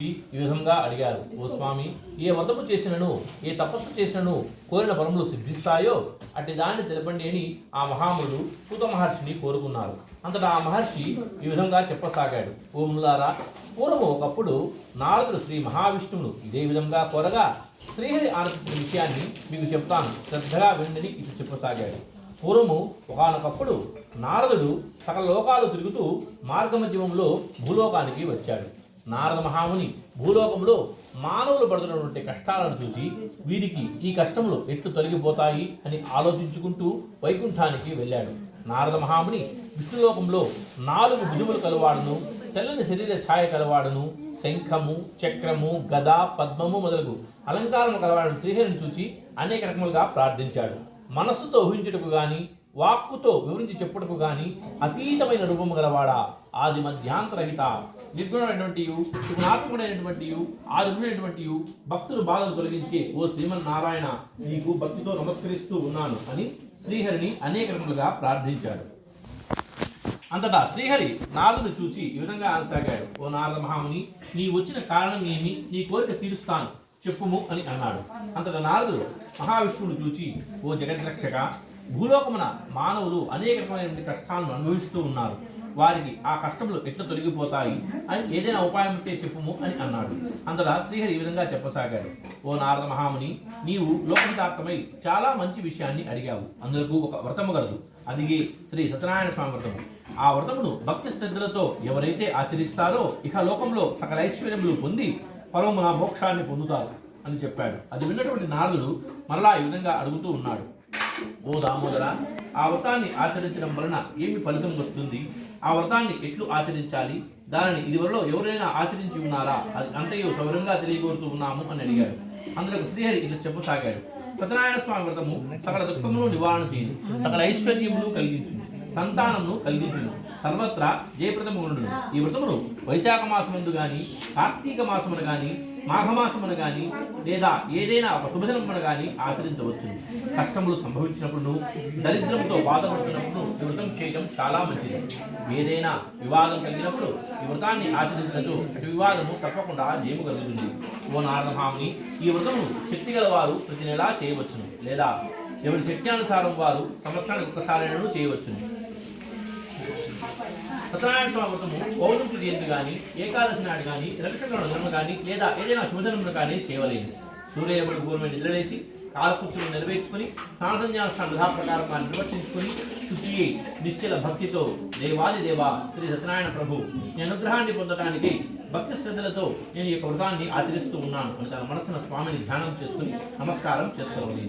ఈ విధంగా అడిగారు. ఓ స్వామి ఏ వ్రతము చేసినను ఏ తపస్సు చేసినను కోరిన బలములు సిద్ధిస్తాయో? అట్టి దాన్ని తెలపండి అని ఆ మహాముడు పూత మహర్షిని కోరుకున్నారు. అంతటా ఆ మహర్షి ఈ విధంగా చెప్పసాగాడు. ఓ ములారా పూర్వము ఒకప్పుడు నారదుడు శ్రీ మహావిష్ణువును ఇదే విధంగా కోరగా శ్రీహరి ఆనందించిన విషయాన్ని మీకు చెప్తాను. శ్రద్ధగా విండని ఇది చెప్పసాగాడు. పూర్వము ఒకనొకప్పుడు నారదుడు సకల లోకాలు తిరుగుతూ మార్గమధ్యమంలో భూలోకానికి వచ్చాడు. నారద మహాముని భూలోకంలో మానవులు పడుతున్నటువంటి కష్టాలను చూసి వీరికి ఈ కష్టములు ఎట్లు తొలగిపోతాయి అని ఆలోచించుకుంటూ వైకుంఠానికి వెళ్ళాడు. నారద మహాముని విష్ణులోకంలో నాలుగు భుజములు కలవాడును తెల్లని శరీర ఛాయ కలవాడును శంఖము చక్రము గద పద్మము మొదలగు అలంకారము కలవాడను శ్రీహరిని చూచి అనేక రకములుగా ప్రార్థించాడు. మనస్సుతో ఊహించుటకు గాని వాక్కుతో వివరించి చెప్పుటకు గాని అతీతమైన రూపము గలవాడా? ఆది మధ్యాంతరహిత నిర్గుణమైనటువంటి గుణాత్మకుడైనటువంటి ఆదిగుణమైనటువంటి భక్తులు బాధలు తొలగించే ఓ శ్రీమన్నారాయణ నీకు భక్తితో నమస్కరిస్తూ ఉన్నాను అని శ్రీహరిని అనేక రకములుగా ప్రార్థించాడు. అంతటా శ్రీహరి నారదుని చూసి ఈ విధంగా అనసాగాడు. ఓ నారద మహాముని నీ వచ్చిన కారణం ఏమి? నీ కోరిక తీరుస్తాను. చెప్పుము అని అన్నాడు. అంతట నారదుడు మహావిష్ణువుని చూచి ఓ జగద్రక్షక భూలోకమున మానవులు అనేక రకమైన కష్టాలను అనుభవిస్తూ ఉన్నారు. వారికి ఆ కష్టములు ఎట్లా తొలగిపోతాయి? అని ఏదైనా ఉపాయం ఉంటే చెప్పుము అని అన్నాడు. అంతటా శ్రీహరి ఈ విధంగా చెప్పసాగాడు. ఓ నారద మహాముని నీవు లోకహితార్థమై చాలా మంచి విషయాన్ని అడిగావు. అందులకు ఒక వ్రతము గలదు. అదిగే శ్రీ సత్యనారాయణ స్వామి వ్రతము. ఆ వ్రతమును భక్తి శ్రద్ధలతో ఎవరైతే ఆచరిస్తారో ఇక లోకంలో సకల ఐశ్వర్యములు పొంది పరమున మోక్షాన్ని పొందుతారు అని చెప్పాడు. అది విన్నటువంటి నారదుడు మరలా ఈ విధంగా అడుగుతూ ఉన్నాడు. ఓ దామోదర ఆ వ్రతాన్ని ఆచరించడం వలన ఏమి ఫలితం వస్తుంది? ఆ వ్రతాన్ని ఎట్లు ఆచరించాలి? దానిని ఇదివరలో ఎవరైనా ఆచరించి ఉన్నారా? అది అంతయో సౌరంగా తెలియకూరుతూ ఉన్నాము అని అడిగాడు. అందులో శ్రీహరి ఇట్లా చెప్పసాగాడు. సత్యనారాయణ స్వామి వ్రతము సకల దుఃఖములు నివారణ చేయదు సకల ఐశ్వర్యములు కలిగించును. సంతానమును కలిగించును. సర్వత్రా జయప్రదము ఉండును. ఈ వ్రతములు వైశాఖ మాసమందు గాని కార్తీక మాసమును గాని మాఘమాసమున కానీ లేదా ఏదైనా ఒక శుభదినమున కానీ ఆచరించవచ్చు కష్టములు సంభవించినప్పుడు దరిద్రంతో బాధపడుతున్నప్పుడు ఈ వ్రతం చేయడం చాలా మంచిది. ఏదైనా వివాదం కలిగినప్పుడు ఈ వ్రతాన్ని ఆచరించినట్టు అటు వివాదము తప్పకుండా జయము కలుగుతుంది ఓ నారదహాముని ఈ వ్రతము శక్తి గలవారు ప్రతి నెలా చేయవచ్చును. లేదా ఎవరి శక్త్యానుసారం వారు సంవత్సరానికి ఒక్కసారైనను చేయవచ్చును. సత్యనారాయణ స్వామి వ్రతము పౌర్ణమి జయంతి కానీ ఏకాదశి నాడు కానీ రవిశంకరుడు జన్మ కానీ లేదా ఏదైనా శుభజన్మను కానీ చేయవలేదు. సూర్యముడు పూర్వమే నిద్రలేచి కాలకృత్యులు నెరవేర్చుకుని స్నానసంధ్యానుష్ఠాన విధా ప్రకారం వారిని నిర్వర్తించుకుని శుచి నిశ్చల భక్తితో దేవాది దేవ శ్రీ సత్యనారాయణ ప్రభు ఈ అనుగ్రహాన్ని పొందడానికి భక్తి శ్రద్ధలతో నేను ఈ యొక్క వ్రతాన్ని ఆచరిస్తూ ఉన్నాను అని తన మనసున స్వామిని ధ్యానం చేసుకుని నమస్కారం చేసుకోవాలి.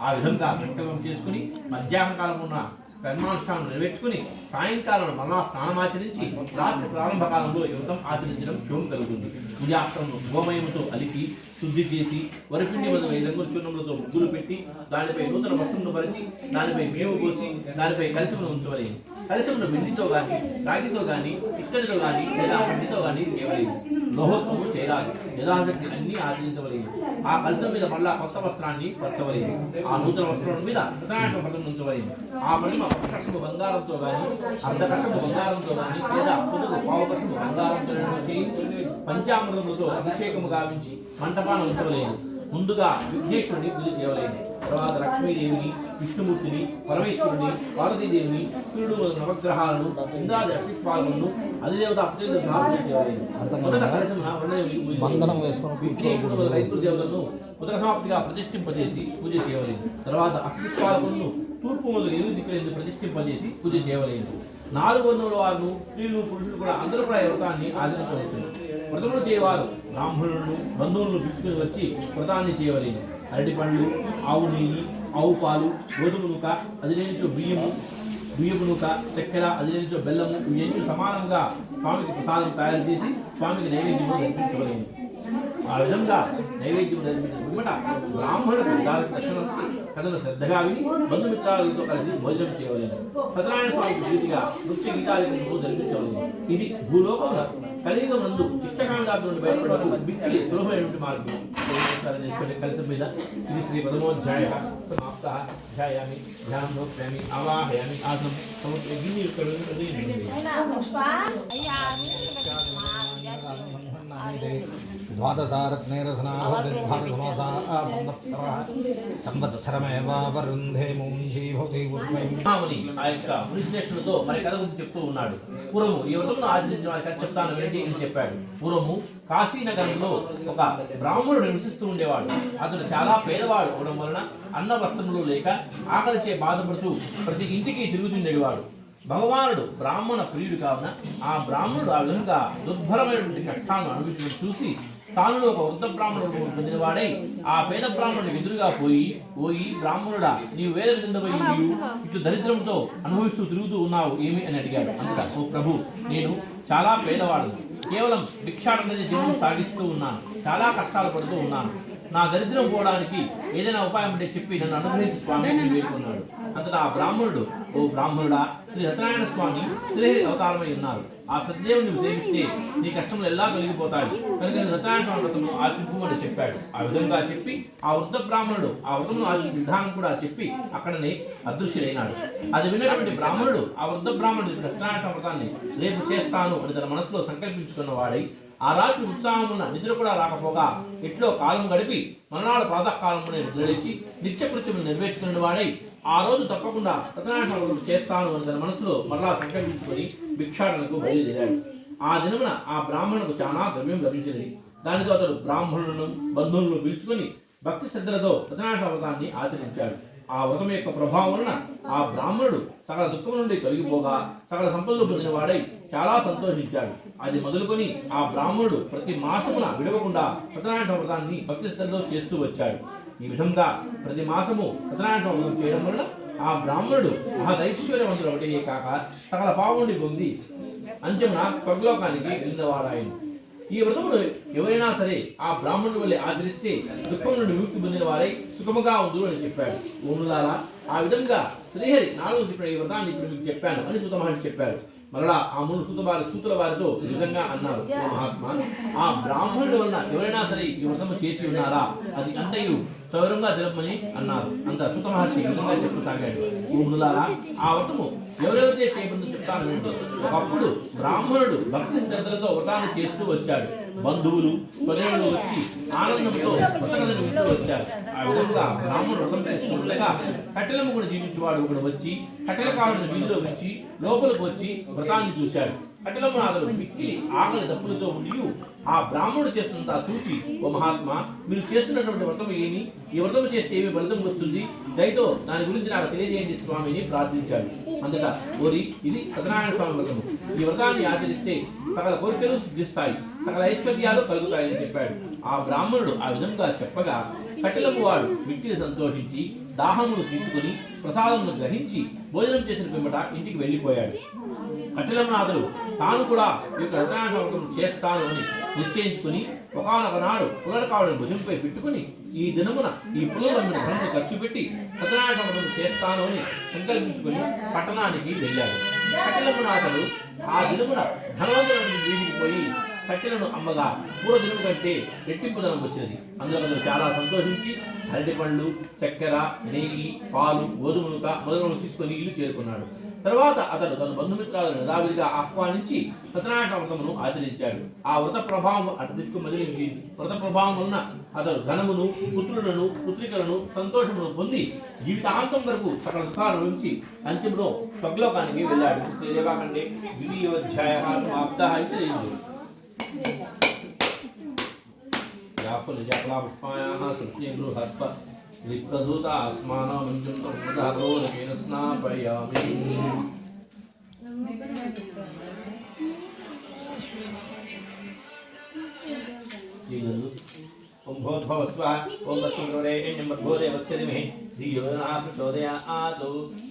ఆ విధంగా సంకల్పం చేసుకుని మధ్యాహ్న కాలం ఉన్న కర్మానుష్ఠానం నెరవేర్చుకుని సాయంకాలం మళ్ళా స్నానమాచరించి రాత్రి ప్రారంభ కాలంలో యువతం ఆచరించడం శోభం కలుగుతుంది. సూర్యాస్తము గోమయముతో అలికి శుద్ధి చేసి వరిపిండి మొదలై రంగుల చూర్ణములతో ముగ్గులు పెట్టి దానిపై నూతన వస్త్రమును పరిచి దానిపై మేవు పోసి దానిపై కలిసమును ఉంచవలేదు కలిసమును వెండితో కానీ రాగితో కానీ ఇత్తడితో కానీ లేదా మట్టితో కానీ చేయవలేదు. లోహత్వము చేయాలి యథాశక్తి అన్ని ఆచరించవలేదు. ఆ కలశం మీద మళ్ళా కొత్త వస్త్రాన్ని పరచవలేదు. ఆ నూతన వస్త్రం మీద సత్యనారాయణ పదం ఉంచవలేదు. ఆ మహిమ కష్టము బంగారంతో కానీ అర్ధ కష్టము బంగారంతో కానీ లేదా పొదుగు పావు కష్టము బంగారంతో చేయించి పంచామృతముతో అభిషేకము గావించి మంటపాన్ని ఉంచవలేదు ముందుగా విఘ్నేశ్వరుని పూజ చేయవలేదు తర్వాత లక్ష్మీదేవిని విష్ణుమూర్తిని పరమేశ్వరుని పార్వతీదేవిని సూర్యుడు నవగ్రహాలను ఇంద్రాది అస్తిత్వాలను అధిదేవత. బంధనం వేసుకొని ఉదక సమాప్తిగా ప్రతిష్ఠింపజేసి పూజ చేయవలేదు తర్వాత అస్తిత్వాలను తూర్పు మొదలు ఎనిమిది దిక్కులందు ప్రతిష్ఠింపజేసి పూజ చేయవలేదు నాలుగు వందల వారు స్త్రీలు పురుషులు కూడా అందరూ కూడా ఈ వ్రతాన్ని ఆచరించవచ్చు. వ్రతములు చేయవారు. బ్రాహ్మణులను బంధువులను పిలుచుకుని వచ్చి వ్రతాన్ని చేయవలేదు అరటి పండ్లు ఆవు నెయ్యి ఆవు పాలు గోధుమ నూక అది లేనిచో బియ్యము బియ్యపు నూక చక్కెర అది లేనిచో బెల్లము ఇవన్నీ సమానంగా స్వామికి ప్రసాదం తయారు చేసి స్వామికి నైవేద్యము దర్శించవలేదు ఆ విధంగా నైవేద్యం నిర్మించిన పిమ్మట బ్రాహ్మణుడు దానికి దర్శనం కథను శ్రద్ధగా విని బంధుమిత్రాలతో కలిసి భోజనం చేయవలేదు సత్యనారాయణ స్వామికి ప్రీతిగా నృత్య గీతాలను జరిపించవలేదు ఇది భూలోకంలో కలియుగ నందు ఇష్టకాండాల బయటపడకు బిక్కి సులభమైనటువంటి మార్గం. చేసుకునే కలిసి మీద ఇది శ్రీ పదమోధ్యాయ సమాప్త ధ్యాయామి ధ్యానం నోక్యామి ఆవాహయామి ఆసనం సముద్ర గిన్నె ఇక్కడ పుష్ప ద్వాదశారత్నేరసనాహోతిర్భారసమాసా ఆ యొక్క మునిశ్రేష్ఠులతో మరి కథ గురించి చెప్తూ ఉన్నాడు. పూర్వము ఈ వ్రతంలో ఆచరించిన వారి కథ చెప్తాను వినండి అని చెప్పాడు. పూర్వము కాశీనగరంలో ఒక బ్రాహ్మణుడు నివసిస్తూ ఉండేవాడు. అతడు చాలా పేదవాడు అవడం వలన అన్న వస్త్రములు లేక ఆకలిచే బాధపడుతూ ప్రతి ఇంటికి తిరుగుతుండేవాడు. భగవానుడు బ్రాహ్మణ ప్రియుడు కావున ఆ బ్రాహ్మణుడు ఆ విధంగా దుర్భరమైనటువంటి కష్టాలను అనుభవించడం చూసి తాను ఒక వృద్ధ బ్రాహ్మణుడు పొందినవాడై ఆ పేద బ్రాహ్మణుడికి ఎదురుగా పోయి ఓయి బ్రాహ్మణుడా నీవు వేద విధంగా నీవు ఇట్లు దరిద్రంతో అనుభవిస్తూ తిరుగుతూ ఉన్నావు ఏమి? అని అడిగాడు. అంతటా ఓ ప్రభు నేను చాలా పేదవాడు కేవలం భిక్షాటనది జీవనం సాగిస్తూ ఉన్నాను. చాలా కష్టాలు పడుతూ ఉన్నాను. నా దరిద్రం పోవడానికి ఏదైనా ఉపాయం ఉంటే చెప్పి నన్ను అనుగ్రహించి స్వామి అని వేడుకున్నాడు అంతటా ఆ బ్రాహ్మణుడు ఓ బ్రాహ్మణుడా శ్రీ సత్యనారాయణ స్వామి శ్రీహరి అవతారమై ఉన్నారు. ఆ సత్యదేవుని నువ్వు సేవిస్తే నీ కష్టములు ఎలా తొలగిపోతాయి? కనుక సత్యనారాయణ స్వామి వ్రతము ఆచరింపు అని చెప్పాడు. ఆ విధంగా చెప్పి ఆ వృద్ధ బ్రాహ్మణుడు ఆ వ్రతమును ఆచరించిన విధానం కూడా చెప్పి అక్కడనే అదృశ్యుడైనాడు. అది విన్నటువంటి బ్రాహ్మణుడు ఆ వృద్ధ బ్రాహ్మణుడు సత్యనారాయణ స్వామి వ్రతాన్ని రేపు చేస్తాను అని తన మనసులో సంకల్పించుకున్న వాడై ఆ రాత్రి ఉత్సాహమున్న నిద్ర కూడా రాకపోగా ఎట్లో కాలం గడిపి మరణాడు ప్రాతకాలమునే నిద్రలేచి నిత్యకృత్యములు నెరవేర్చుకున్న వాడై ఆ రోజు తప్పకుండా సత్యనారాయణ చేస్తాను అని తన మనసులో మరలా సంకల్పించుకొని భిక్షాటనకు బయలుదేరాడు. ఆ దినమున ఆ బ్రాహ్మణుకు చాలా ద్రవ్యం లభించినది. దానితో అతడు బ్రాహ్మణులను బంధువులను పిలుచుకొని భక్తి శ్రద్ధలతో సత్యనారాయణ వ్రతాన్ని ఆచరించాడు. ఆ వ్రతం యొక్క ప్రభావం వలన ఆ బ్రాహ్మణుడు సకల దుఃఖం నుండి తొలగిపోగా సకల సంపదలు పొందిన వాడై చాలా సంతోషించాడు. అది మొదలుకొని ఆ బ్రాహ్మణుడు ప్రతి మాసమున విడవకుండా సత్యనారాయణ వ్రతాన్ని భక్తి స్థితిలో చేస్తూ వచ్చాడు. ఈ విధంగా ప్రతి మాసము సత్యనారాయణ వ్రతం చేయడం వలన ఆ బ్రాహ్మణుడు మహదైశ్వర్యవంతుడు ఒకటే కాక సకల పావుండి పొంది అంచెమున స్వర్గలోకానికి వెళ్ళినవాడాయను ఈ వ్రతమును ఎవరైనా సరే ఆ బ్రాహ్మణుని వల్ల ఆచరిస్తే దుఃఖం నుండి విముక్తి పొందిన వారై సుఖముగా ఉండు అని చెప్పాడు. ఓములారా ఆ విధంగా శ్రీహరి నాలుగు చెప్పిన ఈ వ్రతాన్ని ఇప్పుడు మీకు చెప్పాను అని సుత మహర్షి చెప్పారు మరలా ఆ మూడు సూత వారి సూతుల వారితో విధంగా అన్నారు మహాత్మ మహాత్మా ఆ బ్రాహ్మణుడు వలన ఎవరైనా సరే ఈ వ్రతము చేసి ఉన్నారా? అది అంతయు సౌరంగా జరపమని అన్నారు. అంత సుత మహర్షి విధంగా చెప్పసాగాడు. ఓ ఆ వ్రతము ఎవరెవరైతే చేయబడిందో చెప్తాను వినండి. ఒకప్పుడు బ్రాహ్మణుడు భక్తి శ్రద్ధలతో వ్రతాన్ని చేస్తూ వచ్చాడు. బంధువులు స్వజనులు వచ్చి ఆనందంతో వ్రతకథను వింటూ వచ్చారు. ఆ విధంగా బ్రాహ్మణుడు వ్రతం చేసుకుంటుండగా కట్టెలమ్మ కూడా జీవించేవాడు ఒకడు వచ్చి కట్టెల వీధిలో వచ్చి లోపలికి వచ్చి వ్రతాన్ని చూశాడు. కట్టెలమ్మ అతడు మిక్కిలి ఆకలి దప్పులతో ఉండి ఆ బ్రాహ్మణుడు చేస్తున్నంత చూచి ఓ మహాత్మా మీరు చేస్తున్నటువంటి వ్రతం ఏమి? ఈ వ్రతం చేస్తే ఏమి ఫలితం వస్తుంది? దయతో దాని గురించి నాకు తెలియజేయండి స్వామిని ప్రార్థించాడు అంతటా ఓరి ఇది సత్యనారాయణ స్వామి వ్రతం ఈ వ్రతాన్ని ఆచరిస్తే సకల కోరికలు సిద్ధిస్తాయి సకల ఐశ్వర్యాలు కలుగుతాయని చెప్పాడు. ఆ బ్రాహ్మణుడు ఆ విధంగా చెప్పగా కట్టెలము వాడు మిక్కిలి సంతోషించి దాహమును తీసుకుని ప్రసాదమును గ్రహించి భోజనం చేసిన పిమ్మట ఇంటికి వెళ్ళిపోయాడు. కఠిననాథుడు తాను కూడా ఈ యొక్క రతనాశవకం చేస్తాను అని నిశ్చయించుకుని ఒకనొకనాడు పునరకావుడిని భుజంపై పెట్టుకుని ఈ దినమున ఈ పునరమ్మిన ధనము ఖర్చు పెట్టి రతనాశవకం చేస్తాను అని సంకల్పించుకుని పట్టణానికి వెళ్ళాడు. కఠినమునాథుడు ఆ దినమున ధనవంతుడు కట్టెలను అమ్మగా పూర్వ దినం కంటే రెట్టింపు ధనం వచ్చినది. అందులో చాలా సంతోషించి అరటి పండ్లు చక్కెర నెయ్యి పాలు గోధుమలుక మొదలగు తీసుకొని ఇల్లు చేరుకున్నాడు. తర్వాత అతడు తన బంధుమిత్రాలను యథావిధిగా ఆహ్వానించి సత్యనారాయణ వ్రతమును ఆచరించాడు. ఆ వ్రత ప్రభావం అతడికి మదిలింది. వ్రత ప్రభావం వలన అతడు ధనమును పుత్రులను పుత్రికలను సంతోషమును పొంది జీవితాంతం వరకు సకల సుఖాలు నుంచి అంత్యంలో స్వర్గలోకానికి వెళ్ళాడు. శ్రీదేవాకండే ద్వితీయోధ్యాయ సమాప్త. ఇది యాఫులిజప్లాపుష్పాయాः సృష్టిగృహస్ప లిప్తదూత ఆస్మానో మంజుం తత్పదారోరకేన స్నాపయామి ఓం భోద్భవస్వ ఓం దక్షిణే మధ్వోదేవస్య ధిమహి ధియో నః ప్రచోదయాత్ సత్యం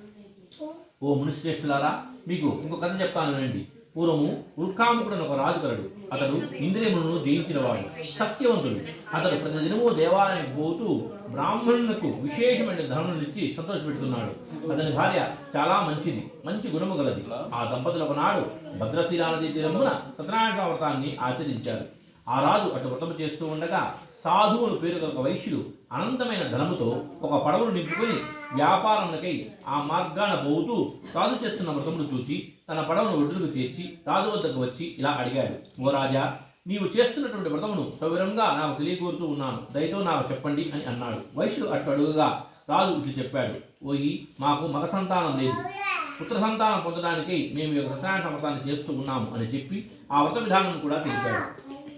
ఓ మునిశ్రేష్ఠులారా మీకు ఇంకొక కథ చెప్తాను వినండి. పూర్వము ఉల్కాముకుడు ఒక రాజు కలడు అతడు ఇంద్రియములను జయించినవాడు సత్యవంతుడు అతడు ప్రతిదినము దేవాలయానికి పోతూ బ్రాహ్మణులకు విశేషమైన ధనములు ఇచ్చి సంతోషపెడుతున్నాడు. అతని భార్య చాలా మంచిది మంచి గుణము గలది. ఆ దంపతులు ఒకనాడు భద్రశీలా తీరమున సత్యనారాయణ వ్రతాన్ని ఆచరించారు. ఆ రాజు అటు వ్రతము చేస్తూ ఉండగా సాధువులు పేరు గల ఒక వైశ్యుడు అనంతమైన ధనముతో ఒక పడవను నింపుకొని వ్యాపారములకై ఆ మార్గాన పోతూ సాధు చేస్తున్న మృతమును చూచి తన పడవను ఒడ్డుకు చేర్చి రాజు వద్దకు వచ్చి ఇలా అడిగాడు ఓ రాజా నీవు చేస్తున్నటువంటి వ్రతమును సవివరంగా నాకు తెలియకూరుతూ ఉన్నాను. దయతో నాకు చెప్పండి అని అన్నాడు. వైశ్యుడు అటు అడుగుగా రాజు ఇట్లు చెప్పాడు ఓయి మాకు మగ సంతానం లేదు. పుత్ర సంతానం పొందడానికి మేము ఈ యొక్క సత్యనారాయణ సమతాన్ని చేస్తూ ఉన్నాము అని చెప్పి ఆ వ్రత విధానం కూడా తెలిపాడు.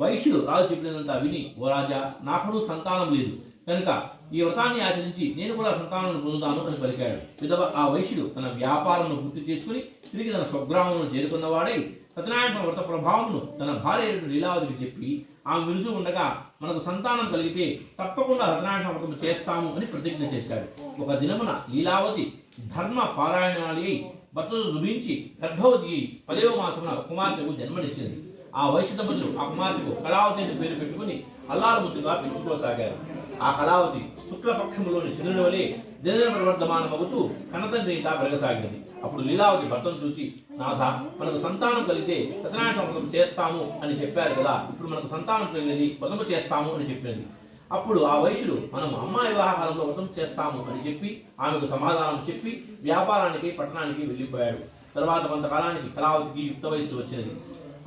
వైశ్యుడు రాజు చెప్పినంత విని ఓ రాజా నాకు సంతానం లేదు. కనుక ఈ వ్రతాన్ని ఆచరించి నేను కూడా సంతానం పొందుతాను అని పలికాడు. విధవ ఆ వైశ్యుడు తన వ్యాపారంను పూర్తి చేసుకుని తిరిగి తన స్వగ్రామంలో చేరుకున్నవాడై సత్యనారాయణ వ్రత ప్రభావంను తన భార్య లీలావతికి చెప్పి ఆమె విరుజు ఉండగా మనకు సంతానం కలిగితే తప్పకుండా సత్యనారాయణ వ్రతం చేస్తాము అని ప్రతిజ్ఞ చేశాడు. ఒక దినమున లీలావతి ధర్మ పారాయణాలి అయి భర్తను రుభించి గర్భవతి అయి పదవ మాసమున కుమార్తెకు జన్మనిచ్చింది. ఆ వైశ్య దంపతులు ఆ కుమార్తెకు కళావతి అని పేరు పెట్టుకుని అల్లారు ముద్దుగా పెంచుకోసాగారు. ఆ కళావతి శుక్లపక్షములోని చంద్రుని వలె దినదిన ప్రవర్ధమానమవుతూ కనతండ్రి ఇంటా పెరగసాగింది అప్పుడు లీలావతి భర్తను చూచి నాథ మనకు సంతానం కలిగితే సత్యనారాయణ చేస్తాము అని చెప్పారు కదా ఇప్పుడు మనకు సంతానం కలిగినది వ్రతము చేస్తాము అని చెప్పింది. అప్పుడు ఆ వైశ్యుడు మనం అమ్మాయి వివాహకాలంలో వ్రతం చేస్తాము అని చెప్పి ఆమెకు సమాధానం చెప్పి వ్యాపారానికి పట్టణానికి వెళ్ళిపోయాడు. తర్వాత కొంతకాలానికి కళావతికి యుక్త వయస్సు వచ్చినది.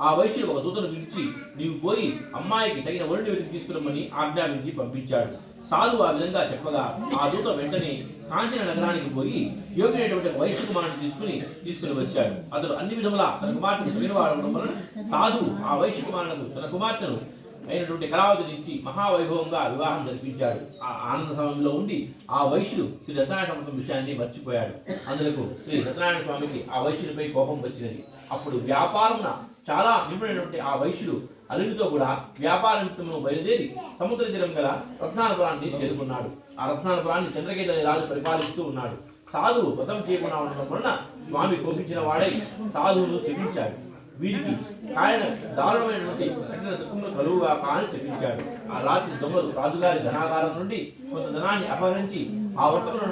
ఆ వైశ్యుడు ఒక దూతను పిలిచి నీవు పోయి అమ్మాయికి తగిన వరుణి వెతికి తీసుకురమ్మని ఆజ్ఞాపించి పంపించాడు. సాధువు ఆ విధంగా చెప్పగా ఆ దూత వెంటనే కాంచన నగరానికి పోయి యోగినటువంటి వైశ్య కుమారుని తీసుకుని తీసుకుని వచ్చాడు. అతడు అన్ని విధముల తన కుమార్తెను వినవాడడం వలన సాధువు ఆ వైశ్య కుమారులకు తన కుమార్తెను అయినటువంటి కళావతి నుంచి మహావైభవంగా వివాహం జరిపించాడు. ఆ ఆనంద సమయంలో ఉండి ఆ వైశ్యుడు శ్రీ సత్యనారాయణ స్వామి విషయాన్ని మర్చిపోయాడు. అందులకు శ్రీ సత్యనారాయణ స్వామికి ఆ వైశ్యుడిపై కోపం వచ్చినది. అప్పుడు వ్యాపారమున చాలా నిపుణుడైనటువంటి ఆ వైశ్యుడు అల్లుడితో కూడా వ్యాపార నిమిత్తము బయలుదేరి సముద్ర తీరం గల రత్నానపురాన్ని చేరుకున్నాడు. ఆ రత్నానపురాన్ని చంద్రకేత రాజు పరిపాలిస్తూ ఉన్నాడు. సాధువు వ్రతం చేయకుండా ఉండడం వలన స్వామి కోపించిన వాడై సాధువును శపించాడు. వీరికి ఆయన దారుణమైనటువంటి కఠిన దుఃఖంలో కలువుగా కాని శపించాడు. ఆ రాత్రి దొంగలు రాజుగారి ధనాగారం నుండి కొంత ధనాన్ని అపహరించి ఆ వర్తకుల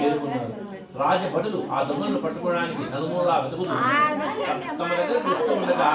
చేరుకున్నారు. రాజభటులు ఆ దొంగలను పట్టుకోవడానికి నలుమూలా వెతుకుతూ తమ దగ్గరకు వస్తూ ఉండగా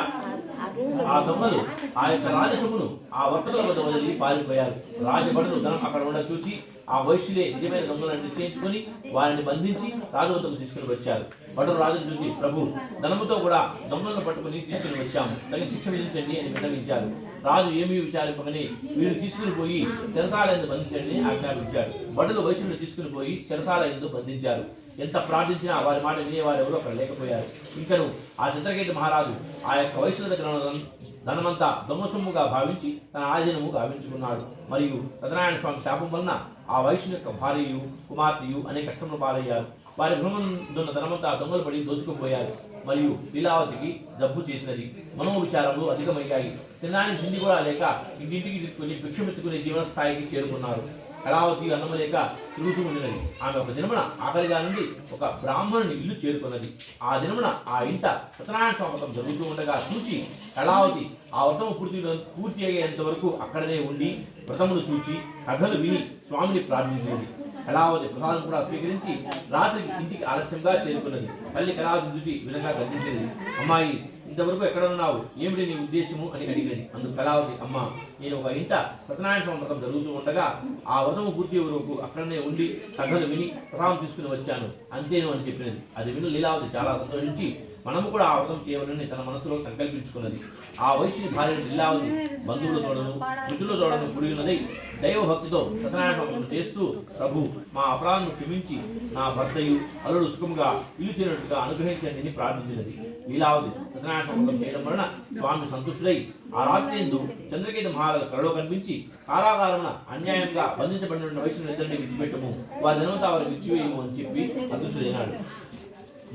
ఆ దొంగలు ఆ యొక్క రాజసమును ఆ వర్తకుల వద్ద వదిలి పారిపోయారు. రాజభటులు ధనం అక్కడ ఉండ చూసి ఆ వైశ్యులే నిజమైన దొంగలను నిశ్చయించుకొని వారిని బంధించి రాజు వద్దకు తీసుకుని వచ్చారు. భటులు రాజును చూసి ప్రభు ధనముతో కూడా దొంగలను పట్టుకుని తీసుకుని వచ్చాము. తగిన శిక్ష విధించండి అని విన్నవించారు. రాజు ఏమీ విచారింపకని వీరు తీసుకుని పోయి చెరసాలయందు బంధించండి ఆజ్ఞాపించాడు. భటులు వైశ్యులను తీసుకుని పోయి చెరసాలయందు బంధించారు. ఎంత ప్రార్థించినా వారి మాట వినేవారు ఎవరో అక్కడ లేకపోయారు. ఇంకను ఆ చంద్రకేతు మహారాజు ఆ యొక్క వైశ్యుల దగ్గర ధనమంతా దొంగ భావించి తన ఆధీనము గావించుకున్నాడు మరియు సత్యనారాయణ స్వామి శాపం వలన ఆ వైశ్యుని యొక్క భార్యయు కుమార్తెయు అనేక కష్టములు పాలయ్యారు. వారి గృహమున్న ధనమంతా దొంగలు పడి దోచుకుపోయారు. మరియు లీలావతికి జబ్బు చేసినది. మనోవిచారములు అధికమయ్యాయి. తినడానికి తిండి కూడా లేక ఇంటింటికి తీసుకుని భిక్షమెత్తుకునే జీవన స్థాయికి చేరుకున్నారు. కళావతి అన్నము లేక తిరుగుతూ ఉండినది ఆమె ఒక దినమున ఆకలిగా నుండి ఒక బ్రాహ్మణుని ఇల్లు చేరుకున్నది. ఆ దినమున ఆ ఇంట సత్యనారాయణ స్వామి జరుగుతూ ఉండగా చూచి కళావతి ఆ వ్రతం పూర్తి పూర్తి అయ్యేంత వరకు అక్కడనే ఉండి వ్రతమును చూచి కథలు విని స్వామిని ప్రార్థించింది. కళావతి ప్రసాదం కూడా స్వీకరించి రాత్రికి ఇంటికి ఆలస్యంగా చేరుకున్నది. తల్లి కళావతి చూసి విధంగా గర్జించింది అమ్మాయి ఇంతవరకు ఎక్కడ ఉన్నావు? ఏమిటి నీ ఉద్దేశము? అని అడిగినది అందుకు కళావతి అమ్మ నేను ఒక ఇంట సత్యనారాయణ స్వామి వ్రతం జరుగుతూ ఉండగా ఆ వ్రతము పూర్తి వరకు అక్కడనే ఉండి కథలు విని ప్రసాదం తీసుకుని వచ్చాను. అంతేను అని చెప్పినది. అది విని లీలావతి చాలా సంతోషించి మనము కూడా ఆ వ్రతం చేయవలని తన మనసులో సంకల్పించుకున్నది. ఆ వయసు భార్య లీలావతి బంధువుల తోడను మిత్రుల తోడను కూడినదై ఉన్నది దైవ భక్తితో సత్యనారాయణ చేస్తూ ప్రభు మా అపరాధను క్షమించి నా భర్తయు అల్లుడు సుఖముగా ఇల్లు చేరినట్టుగా అనుగ్రహించండి అని ప్రార్థించినది. లీలావతి సత్యనారాయణ చేయడం వలన స్వామి సంతుష్టుడై ఆ రాత్రి ఎందు చంద్రకేత మహారాజు కలలో కనిపించి కారాగారమున అన్యాయంగా బంధించబడిన వయసును ఇద్దరిని విడిచిపెట్టము. వారి జన్మతా వారికి విచ్చివేయము అని చెప్పి అదృష్టుడైనాడు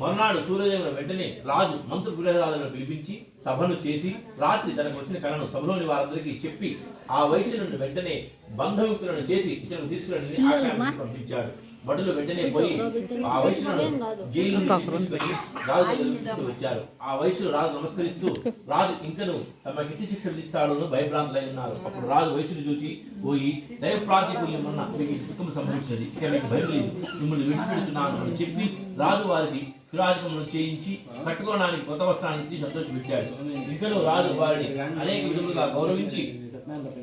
మరునాడు సూర్యోదయం వెంటనే రాజు మంత్రి గృహరాజులను పిలిపించి సభను చేసి రాత్రి తనకు వచ్చిన కళను సభలోని వారందరికీ చెప్పి ఆ వయసు నుండి వెంటనే బంధముక్తులను చేసి ఇతను తీసుకురండి పంపించాడు. భటులు వెంటనే పోయి ఆ వయసును జైలు రాజు వచ్చారు. ఆ వయసులో రాజు నమస్కరిస్తూ రాజు ఇంకను తమ కిట్టి శిక్ష విధిస్తాడు భయభ్రాంతులై ఉన్నారు. అప్పుడు రాజు వయసును చూసి పోయి దైవ ప్రాతికూల్యం ఉన్న మీకు దుఃఖం సంభవించినది. ఇక మీకు భయం లేదు. మిమ్మల్ని విడిచిపెడుతున్నాను అని చెప్పి రాజు వారికి సురాజకమును చేయించి కట్టుకోవడానికి కొత్త వస్త్రాన్ని ఇచ్చి సంతోషపెట్టాడు. ఇంకను రాజు వారిని. అనేక విధములుగా గౌరవించి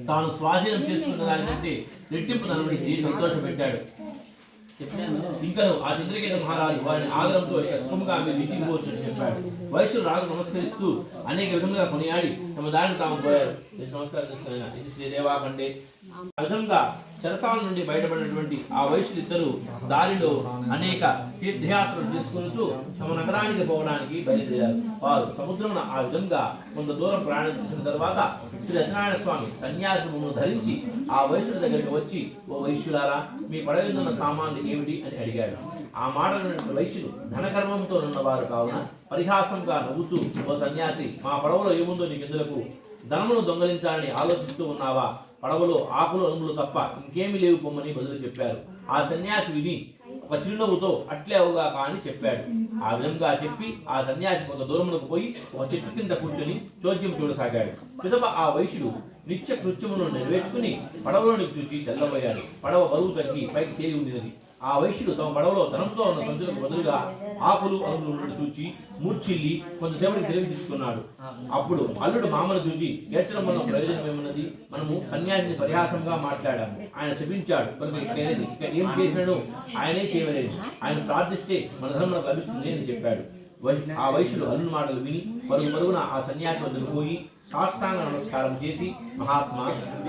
తాను స్వాధీనం చేసుకున్న దానికంటే రెట్టింపు నలుగురించి సంతోషపెట్టాడు. ఇంకను ఆ చంద్రకేత మహారాజు వారిని ఆదరంతో ఇక సుఖముగా మీరు ఇంటికి పోవచ్చని చెప్పాడు. వయసు రాజు నమస్కరిస్తూ అనేక విధములుగా కొనియాడి తమ దారిని తాము పోయారు. నమస్కారం చేసుకుని ఇది శ్రీదేవా కండే ఆ విధంగా చెరసాల నుండి బయటపడినటువంటి ఆ వయసులు ఇద్దరు దారిలో అనేక తీర్థయాత్రలు చేసుకుంటూ తమ నగరానికి పోవడానికి బయలుదేరారు. వారు సముద్రమున ఆ విధంగా కొంత దూరం ప్రయాణం చేసిన తర్వాత శ్రీ సత్యనారాయణ స్వామి సన్యాసమును ధరించి ఆ వయసుల దగ్గరికి వచ్చి ఓ వైశ్యులారా మీ పడవిందున్న సామాన్లు ఏమిటి? అని అడిగాడు. ఆ మాటలు వైశ్యులు ధనకర్మంతో ఉన్నవారు కావున పరిహాసంగా నవ్వుతూ ఓ సన్యాసి మా పడవలో ఏముందో నీకెందులకు ధనమును దొంగలించాలని ఆలోచిస్తూ ఉన్నావా? పడవలో ఆకులు అరుములు తప్ప ఇంకేమీ లేవు పొమ్మని బదులు చెప్పారు. ఆ సన్యాసి విని ఒక చిరునవ్వుతో అట్లే అవుగాక అని చెప్పాడు. ఆ విధంగా చెప్పి ఆ సన్యాసి కొంత దూరములకు పోయి ఒక చెట్టు కింద కూర్చొని చోద్యం చూడసాగాడు. పిదప ఆ వైశ్యుడు నిత్య కృత్యములను నెరవేర్చుకుని పడవలోనికి చూచి తెల్లబోయాడు. పడవ బరువు తగ్గి పైకి తేలి ఉండినది. ఆ వైశ్యుడు తమ పడవలో ధనంతో ఉన్న సంచులకు బదులుగా ఆకులు అరువులు ఉన్నట్టు చూచి మూర్చిల్లి కొంతసేపటికి తెలివి తీసుకున్నాడు. అప్పుడు అల్లుడు మామను చూచి ఏడ్చడం వల్ల ప్రయోజనం ఏమున్నది? మనము సన్యాసిని పరిహాసంగా మాట్లాడాము. ఆయన శపించాడు. కనుక చేయలేదు. లేనిది. ఇక ఏం చేసినాడు? ఆయనే చేయలేదు. ఆయన ప్రార్థిస్తే మన ధనం మనకు లభిస్తుంది అని చెప్పాడు. వై- ఆ వైశ్యుడు అల్లుని మాటలు విని పరుగు పరుగున ఆ సన్యాసి వద్దకు పోయి సాష్టాంగ నమస్కారం చేసి మహాత్మా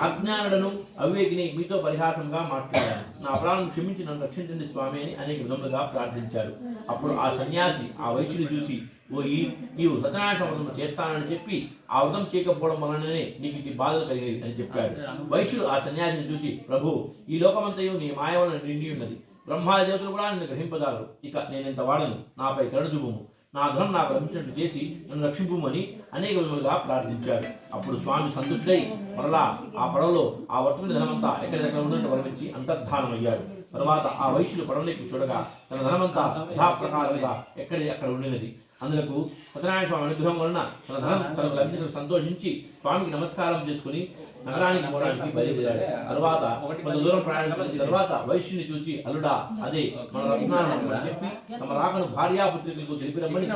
అజ్ఞానులను అవివేకిని మీతో పరిహాసంగా మాట్లాడాను నా అపరాధం క్షమించి నన్ను రక్షించండి స్వామి అని అనేక విధములుగా ప్రార్థించారు. అప్పుడు ఆ సన్యాసి ఆ వైశ్యుని చూసి ఓ ఈ నీవు సత్యనారాయణ వ్రతం చేస్తానని చెప్పి ఆ వ్రతం చేయకపోవడం వలననే నీకు ఇది బాధలు కలిగేది అని చెప్పాడు. వైశ్యుడు ఆ సన్యాసిని చూసి ప్రభు ఈ లోకమంతయు నీ మాయ వలన నిండి ఉన్నది. బ్రహ్మాది దేవతలు కూడా నిన్ను గ్రహింపదారు ఇక నేనెంత వాడను. నాపై కరుణ చూపుము. నా ధనం నాకు లభించినట్టు చేసి నన్ను రక్షింపుమని అనేక విధములుగా ప్రార్థించాడు. అప్పుడు స్వామి సంతుష్టుడై మరలా ఆ పడవలో ఆ వర్తమైన ధనమంతా ఎక్కడెక్కడ ఉన్నట్టు వర్ణించి అంతర్ధానమయ్యాడు. తర్వాత ఆ వైశ్యులు పడవలోకి చూడగా తన ధనమంతా యథాప్రకారంగా ఎక్కడ అక్కడ ఉండినది. అందులకు సత్యనారాయణ స్వామి అనుగ్రహం వలన తన ధనం తనకు లభించిన సంతోషించి స్వామికి నమస్కారం చేసుకుని నగరానికి పోవడానికి బయలుదేరాడు. తర్వాత కొంత దూరం ప్రయాణించిన తర్వాత వైశ్యుని చూచి అల్లుడా అదే మన రత్నాలను చెప్పి తమ రాకను భార్యాపుత్రికలకు తెలిపి రమ్మని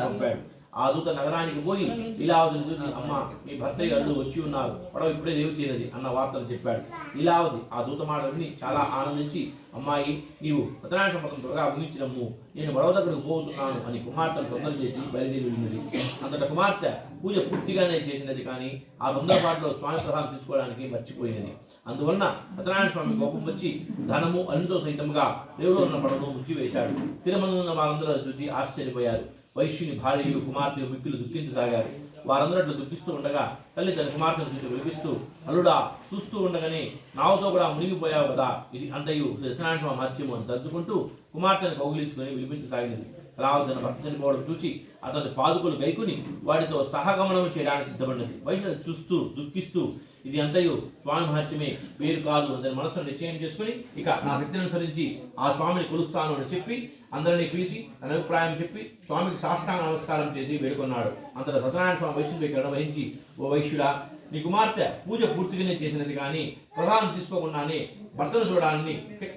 పంపాడు ఆ దూత నగరానికి పోయి లీలావతిని చూసి అమ్మ మీ భర్త అల్లు వచ్చి ఉన్నారు. పడవ ఇప్పుడే లేవు చేయనది అన్న వార్తలు చెప్పాడు. ఇలావది ఆ దూత మాటని చాలా ఆనందించి అమ్మాయి నీవు సత్యనారాయణ సంపదం త్వరగా ముగించినమ్ము. నేను పడవ దగ్గరకు పోతున్నాను అని కుమార్తెను తొందర చేసి బయలుదేరి ఉన్నది. అంతట కుమార్తె పూజ పూర్తిగానే చేసినది కానీ ఆ తొందరపాటులో స్వామి ప్రసాదం తీసుకోవడానికి మర్చిపోయినది. అందువలన సత్యనారాయణ స్వామి కోపం వచ్చి ధనము అన్నితో సైతంగా దేవుడు ఉన్న పడవను ముచ్చి వేశాడు తిరుమల ఉన్న వారందరూ చూసి ఆశ్చర్యపోయారు. వైశ్యుని భార్యలు కుమార్తె మిక్కులు దుఃఖించసాగారు. వారందరూ అట్లా దుఃఖిస్తూ ఉండగా తల్లి తన కుమార్తెను చూసి విలిపిస్తూ అల్లుడా చూస్తూ ఉండగానే నావతో కూడా మునిగిపోయావు కదా. ఇది అంతయు సత్యనారాయణ స్వామి మహత్యము? అని తలుచుకుంటూ కుమార్తెను కౌగిలించుకొని విలిపించసాగినది. రావు తన భర్త చనిపోవడం చూచి అతని పాదుకులు గైకుని వాటితో సహగమనం చేయడానికి సిద్ధపడినది. వయసు చూస్తూ దుఃఖిస్తూ ఇది అంతయు స్వామి మహత్యమే. వేరు కాదు అందరి మనసును నిశ్చయం చేసుకుని ఇక నా శక్తిని అనుసరించి ఆ స్వామిని కొలుస్తాను అని చెప్పి అందరినీ పిలిచి తన అభిప్రాయం చెప్పి స్వామికి సాష్టాంగ నమస్కారం చేసి వేడుకున్నాడు. అంతట సత్యనారాయణ స్వామి వైష్ణవి నిర్వహించి ఓ వైశ్యుడా నీ కుమార్తె పూజ పూర్తిగానే చేసినది కానీ ప్రధానం తీసుకోకుండానే భర్తను చూడడానికి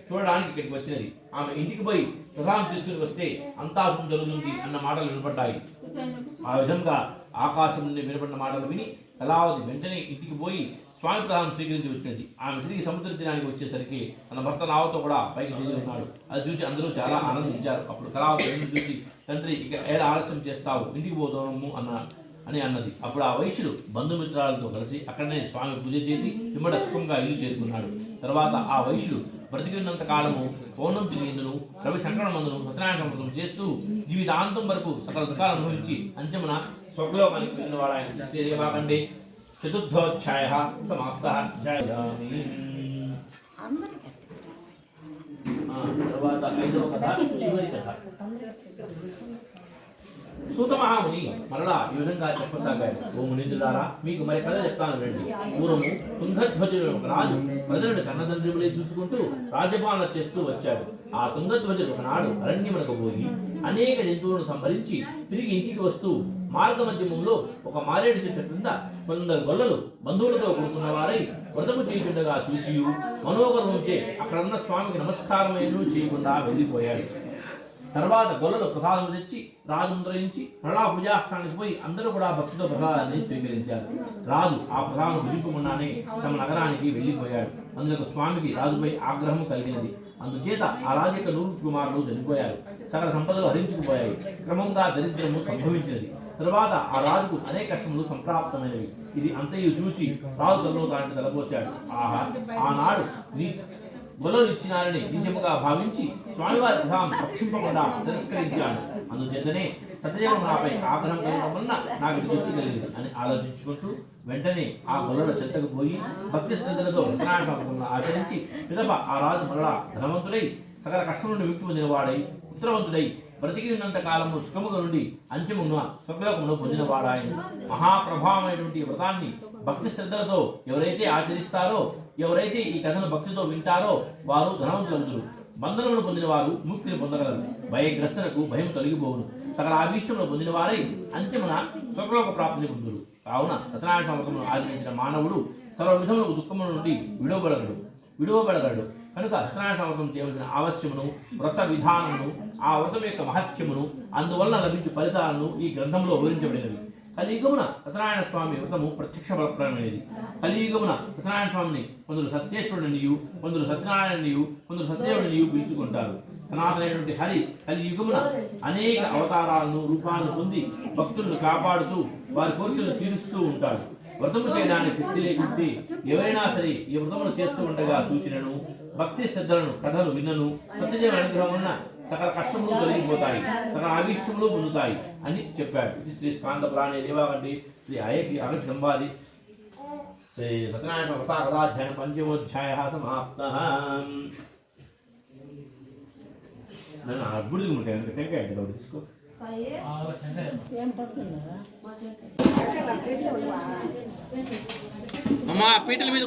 చూడడానికి ఇక్కడికి వచ్చినది. ఆమె ఇంటికి పోయి ప్రధానం తీసుకుని వస్తే అంతా జరుగుతుంది అన్న మాటలు వినపడ్డాయి. ఆ విధంగా ఆకాశం నుండి వినపడిన మాటలు విని కళావతి వెంటనే ఇంటికి పోయి స్వామి ప్రధానం స్వీకరించి వచ్చినది ఆమె తిరిగి సముద్ర తీరానికి వచ్చేసరికి తన భర్త నావతో కూడా పైకి చేరుకున్నాడు అది చూసి అందరూ చాలా ఆనందించారు. అప్పుడు కళావతి ఎదురు చూసి తండ్రి ఇక ఏడ ఆలస్యం చేస్తావు? ఇంటికి పోతాము అన్న అని అన్నది. అప్పుడు ఆ వైశ్యుడు బంధుమిత్రాలతో కలిసి అక్కడనే స్వామి పూజ చేసి పిమ్మట సుఖంగా ఇల్లు చేరుకున్నాడు. తర్వాత ఆ వైశ్యుడు బ్రతికి ఉన్నంత కాలము పౌర్ణం తిరిగిందును రవి సంక్రమణమందును సత్యనారాయణ సంవత్సరం చేస్తూ జీవితాంతం వరకు సకల సుఖాలు అనుభవించి అంచమున స్వగ్లోకానికి వెళ్ళిన వాడు ఆయన శ్రీదేవాకండే చతుర్థోధ్యాయ సమాప్త అధ్యాయామి. ఆ, తర్వాత ఐదవ కథ చివరి కథ సూత మహాముని మరలా ఈ విధంగా చెప్పసాగారు. ఓ మునిందులారా మీకు మరి కథ చెప్తాను రండి పూర్వము తుంగధ్వజుడు ఒక రాజు. ప్రజలను కన్నతండ్రిములే చూసుకుంటూ రాజ్యపాలన చేస్తూ వచ్చాడు. ఆ తుంగధ్వజుడు ఒకనాడు అరణ్యమునకు పోయి అనేక జంతువులను సంహరించి తిరిగి ఇంటికి వస్తూ మార్గ మధ్యమంలో ఒక మారేడు చెట్టు క్రింద కొందరు గొల్లలు బంధువులతో కూడుకున్న వారై వ్రతము చేయకుండా చూచియు మనోగర్వంచే అక్కడ ఉన్న స్వామికి నమస్కారమేనూ చేయకుండా వెళ్ళిపోయాడు. తర్వాత గొల్లలు ప్రసాదం తెచ్చి రాజు ముద్రించి మరలా పూజాస్థానానికి పోయి అందరూ కూడా భక్తితో ప్రసాదాన్ని స్వీకరించారు. రాజు ఆ ప్రసాదం విడిపకుండానే తమ నగరానికి వెళ్ళిపోయాడు. అందుకు స్వామికి రాజుపై ఆగ్రహం కలిగినది. అందుచేత ఆ రాజు యొక్క నూరు కుమారులు చనిపోయారు. సకల సంపదలు హరించుకుపోయాయి. క్రమంగా దరిద్రము సంభవించినది. తర్వాత ఆ రాజుకు అనేక కష్టములు సంప్రాప్తమైనవి. ఇది అంతయు చూసి రాజు తలలో తాటి తలపోశాడు. ఆహా ఆనాడు నీ గొలలు ఇచ్చినారని నిజముగా భావించి స్వామివారి ప్రధానం రక్షింపకుండా తిరస్కరించాను. అందుచేతనే సత్యదేవం నాపై ఆగ్రహం కలగడం వలన నాకు దృష్టి కలిగింది అని ఆలోచించుకుంటూ వెంటనే ఆ గొల్లల చెత్తకు పోయి భక్తి శ్రద్ధలతో సత్యనారాయణ ఆచరించి పిదప ఆ రాజు మరలా ధనవంతుడై సకల కష్టం నుండి విముక్తి పొందినవాడై ఉత్తరవంతుడై బ్రతికి ఉన్నంత కాలము సుఖముగా నుండి అంత్యమున స్వర్గలోకమును పొందినవాడాయన మహాప్రభావమైనటువంటి వ్రతాన్ని భక్తి శ్రద్ధలతో ఎవరైతే ఆచరిస్తారో ఎవరైతే ఈ కథను భక్తితో వింటారో వారు ధనవంతులంతులు బంధనములు పొందిన వారు ముక్తిని పొందగలరు. భయగ్రస్తులకు భయం తొలగిపోవును సకల అభీష్టములు పొందిన వారై అంత్యమున స్వర్గలోక ప్రాప్తిని పొందురు కావున సత్యనారాయణ సంవత్సరమును ఆచరించిన మానవుడు సర్వ విధములకు దుఃఖముల నుండి విడవబడగడు విడువబడగలడు. కనుక సత్యనారాయణ సమర్థం చేయవలసిన ఆవశ్యమును వ్రత విధానమును ఆ వ్రతం యొక్క మహత్యమును అందువలన లభించు ఫలితాలను ఈ గ్రంథంలో వివరించబడినవి. కలియుగమున సత్యనారాయణ స్వామి వ్రతము ప్రత్యక్ష ఫలప్రదమైనది. కలియుగమున సత్యనారాయణ స్వామిని కొందరు సత్యేశ్వరునియు కొందరు సత్యనారాయణనియు కొందరు సత్యదేవునియు పిలుచుకుంటారు. సనాతనైనటువంటి హరి కలియుగమున అనేక అవతారాలను రూపాలను పొంది భక్తులను కాపాడుతూ వారి కోరికలను తీరుస్తూ ఉంటాడు. వ్రతము చేయడానికి శక్తి లేకుంటే ఎవరైనా సరే ఈ వ్రతమును చేస్తూ ఉండగా సూచనను భక్తి శ్రద్ధలను కథలు విన్నను సత్యదేవ అనుగ్రహం వలన సకల కష్టములు తొలగిపోతాయి సకల అభిష్టములు పొందుతాయి అని చెప్పాడు. ఇది శ్రీ స్కాంద పురాణే దేవాగండి శ్రీ అయకి అగటి సంవాది శ్రీ సత్యనారాయణ కథాధ్యాయం పంచమోధ్యాయ సమాప్త. నన్ను అబ్బుడికి ఉంటాయి టెంకాయ అంటే ఒకటి తీసుకో. అమ్మా పీటల మీద